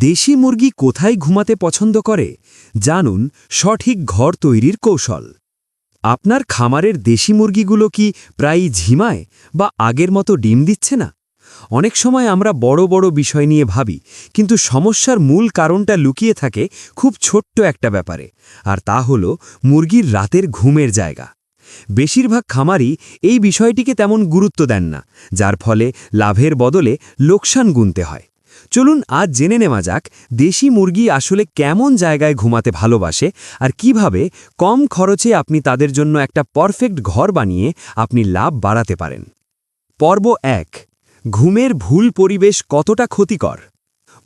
দেশি মুরগি কোথায় ঘুমাতে পছন্দ করে? জানুন সঠিক ঘর তৈরির কৌশল। আপনার খামারের দেশি মুরগিগুলো কি প্রায়ই ঝিমায় বা আগের মতো ডিম দিচ্ছে না? অনেক সময় আমরা বড় বড় বিষয় নিয়ে ভাবি, কিন্তু সমস্যার মূল কারণটা লুকিয়ে থাকে খুব ছোট্ট একটা ব্যাপারে, আর তা হল মুরগির রাতের ঘুমের জায়গা। বেশিরভাগ খামারই এই বিষয়টিকে তেমন গুরুত্ব দেন না, যার ফলে লাভের বদলে লোকসান গুনতে হয়। চলুন আজ জেনে নেওয়া যাক দেশি মুরগি আসলে কেমন জায়গায় ঘুমাতে ভালোবাসে আর কীভাবে কম খরচে আপনি তাদের জন্য একটা পারফেক্ট ঘর বানিয়ে আপনি লাভ বাড়াতে পারেন। পর্ব এক, ঘুমের ভুল পরিবেশ কতটা ক্ষতিকর?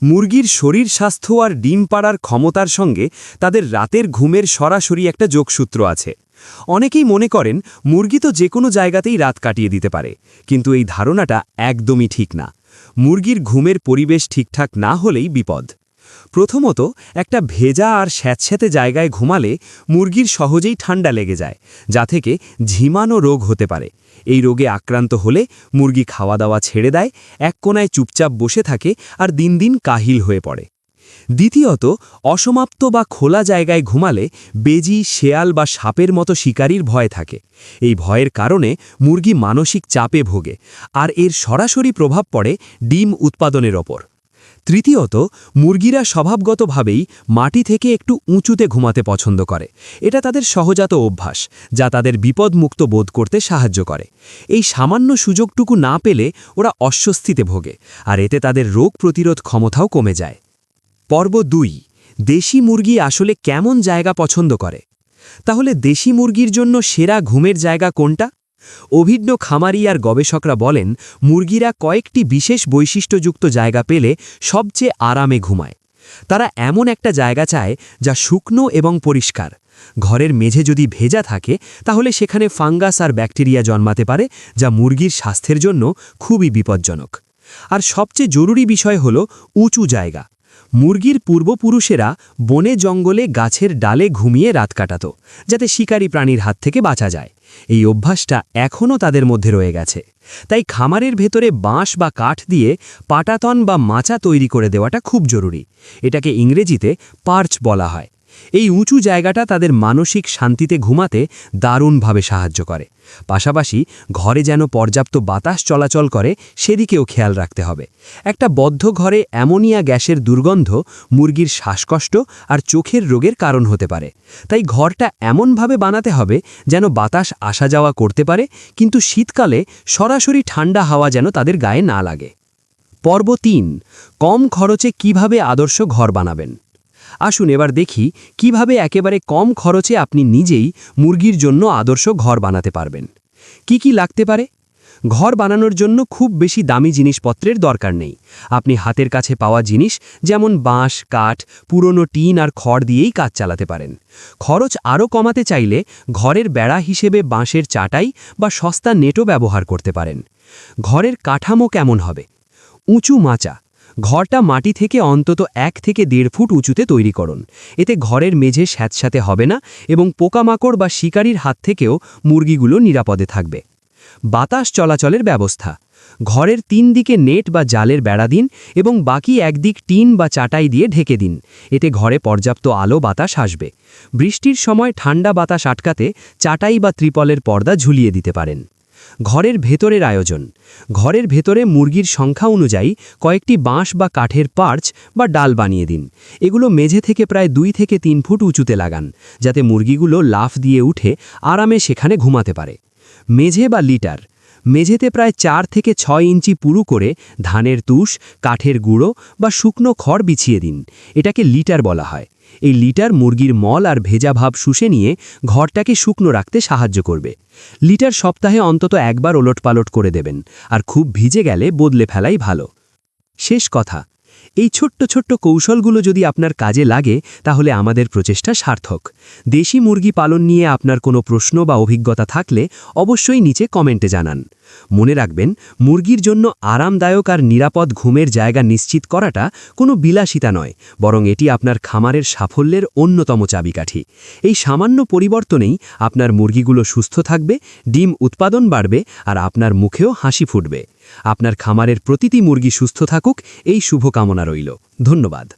মুরগির শরীর স্বাস্থ্য আর ডিম পাড়ার ক্ষমতার সঙ্গে তাদের রাতের ঘুমের সরাসরি একটা যোগসূত্র আছে। অনেকেই মনে করেন মুরগি তো যে কোনো জায়গাতেই রাত কাটিয়ে দিতে পারে, কিন্তু এই ধারণাটা একদমই ঠিক না। মুরগির ঘুমের পরিবেশ ঠিকঠাক না হলেই বিপদ। প্রথমত, একটা ভেজা আর স্যাঁতস্যাঁতে জায়গায় ঘুমালে মুরগির সহজেই ঠান্ডা লেগে যায়, যা থেকে ঝিমানো রোগ হতে পারে। এই রোগে আক্রান্ত হলে মুরগি খাওয়া দাওয়া ছেড়ে দেয়, এক কোনায় চুপচাপ বসে থাকে আর দিন দিন কাহিল হয়ে পড়ে। দ্বিতীয়ত, অসমাপ্ত বা খোলা জায়গায় ঘুমালে বেজি, শেয়াল বা সাপের মতো শিকারীর ভয় থাকে। এই ভয়ের কারণে মুরগি মানসিক চাপে ভোগে, আর এর সরাসরি প্রভাব পড়ে ডিম উৎপাদনের ওপর। তৃতীয়ত, মুরগিরা স্বভাবগতভাবেই মাটি থেকে একটু উঁচুতে ঘুমাতে পছন্দ করে। এটা তাদের সহজাত অভ্যাস, যা তাদের বিপদমুক্ত বোধ করতে সাহায্য করে। এই সামান্য সুযোগটুকু না পেলে ওরা অস্বস্তিতে ভোগে, আর এতে তাদের রোগ প্রতিরোধ ক্ষমতাও কমে যায়। পর্ব দুই, দেশি মুরগি আসলে কেমন জায়গা পছন্দ করে? তাহলে দেশি মুরগির জন্য সেরা ঘুমের জায়গা কোনটা? অভিজ্ঞ খামারি আর গবেষকরা বলেন, মুরগিরা কয়েকটি বিশেষ বৈশিষ্ট্যযুক্ত জায়গা পেলে সবচেয়ে আরামে ঘুমায়। তারা এমন একটা জায়গা চায় যা শুকনো এবং পরিষ্কার। ঘরের মেঝে যদি ভেজা থাকে, তাহলে সেখানে ফাঙ্গাস আর ব্যাকটেরিয়া জন্মাতে পারে, যা মুরগির স্বাস্থ্যের জন্য খুবই বিপজ্জনক। আর সবচেয়ে জরুরি বিষয় হল উঁচু জায়গা। মুরগির পূর্বপুরুষেরা বনে জঙ্গলে গাছের ডালে ঘুমিয়ে রাত কাটাত, যাতে শিকারী প্রাণীর হাত থেকে বাঁচা যায়। এই অভ্যাসটা এখনও তাদের মধ্যে রয়ে গেছে। তাই খামারের ভেতরে বাঁশ বা কাঠ দিয়ে পাটাতন বা মাচা তৈরি করে দেওয়াটা খুব জরুরি। এটাকে ইংরেজিতে পার্চ বলা হয়। এই উঁচু জায়গাটা তাদের মানসিক শান্তিতে ঘুমাতে দারুণভাবে সাহায্য করে। পাশাপাশি ঘরে যেন পর্যাপ্ত বাতাস চলাচল করে, সেদিকেও খেয়াল রাখতে হবে। একটা বদ্ধ ঘরে অ্যামোনিয়া গ্যাসের দুর্গন্ধ মুরগির শ্বাসকষ্ট আর চোখের রোগের কারণ হতে পারে। তাই ঘরটা এমনভাবে বানাতে হবে যেন বাতাস আসা যাওয়া করতে পারে, কিন্তু শীতকালে সরাসরি ঠান্ডা হাওয়া যেন তাদের গায়ে না লাগে। পর্ব তিন, কম খরচে কীভাবে আদর্শ ঘর বানাবেন? আসুন এবার দেখি কীভাবে একেবারে কম খরচে আপনি নিজেই মুরগির জন্য আদর্শ ঘর বানাতে পারবেন। কি কি লাগতে পারে? ঘর বানানোর জন্য খুব বেশি দামি জিনিসপত্রের দরকার নেই। আপনি হাতের কাছে পাওয়া জিনিস যেমন বাঁশ, কাঠ, পুরনো টিন আর খড় দিয়েই কাজ চালাতে পারেন। খরচ আরও কমাতে চাইলে ঘরের বেড়া হিসেবে বাঁশের চাটাই বা সস্তা নেটও ব্যবহার করতে পারেন। ঘরের কাঠামো কেমন হবে? উঁচু মাচা ঘরটা মাটি থেকে অন্তত এক থেকে দেড় ফুট উঁচুতে তৈরি করুন। এতে ঘরের মেঝে স্যাঁতস্যাঁতে হবে না এবং পোকামাকড় বা শিকারির হাত থেকেও মুরগিগুলো নিরাপদে থাকবে। বাতাস চলাচলের ব্যবস্থা। ঘরের তিন দিকে নেট বা জালের বেড়া দিন এবং বাকি একদিক টিন বা চাটাই দিয়ে ঢেকে দিন। এতে ঘরে পর্যাপ্ত আলো বাতাস আসবে। বৃষ্টির সময় ঠান্ডা বাতাস আটকাতে চাটাই বা ত্রিপলের পর্দা ঝুলিয়ে দিতে পারেন। ঘরের ভেতরের আয়োজন। ঘরের ভেতরে মুরগির সংখ্যা অনুযায়ী কয়েকটি বাঁশ বা কাঠের পার্চ বা ডাল বানিয়ে দিন। এগুলো মেঝে থেকে প্রায় দুই থেকে তিন ফুট উঁচুতে লাগান, যাতে মুরগিগুলো লাফ দিয়ে উঠে আরামে সেখানে ঘুমাতে পারে। মেঝে বা লিটার মেঝেতে প্রায় চার থেকে ছয় ইঞ্চি পুরু করে ধানের তুষ, কাঠের গুঁড়ো বা শুকনো খড় বিছিয়ে দিন। এটাকে লিটার বলা হয়। এই লিটার মুরগির মল আর ভেজা ভাব শুষে নিয়ে ঘরটাকে শুকনো রাখতে সাহায্য করবে। লিটার সপ্তাহে অন্তত একবার ওলটপালট করে দেবেন, আর খুব ভিজে গেলে বদলে ফেলাই ভালো। শেষ কথা। এই ছোট্ট ছোট্ট কৌশলগুলো যদি আপনার কাজে লাগে, তাহলে আমাদের প্রচেষ্টা সার্থক। দেশি মুরগি পালন নিয়ে আপনার কোনো প্রশ্ন বা অভিজ্ঞতা থাকলে অবশ্যই নিচে কমেন্টে জানান। মনে রাখবেন, মুরগির জন্য আরামদায়ক আর নিরাপদ ঘুমের জায়গা নিশ্চিত করাটা কোনো বিলাসিতা নয়, বরং এটি আপনার খামারের সাফল্যের অন্যতম চাবিকাঠি। এই সামান্য পরিবর্তনেই আপনার মুরগিগুলো সুস্থ থাকবে, ডিম উৎপাদন বাড়বে আর আপনার মুখেও হাসি ফুটবে। আপনার খামারের প্রতিটি মুরগি সুস্থ থাকুক, এই শুভকামনা রইল। ধন্যবাদ।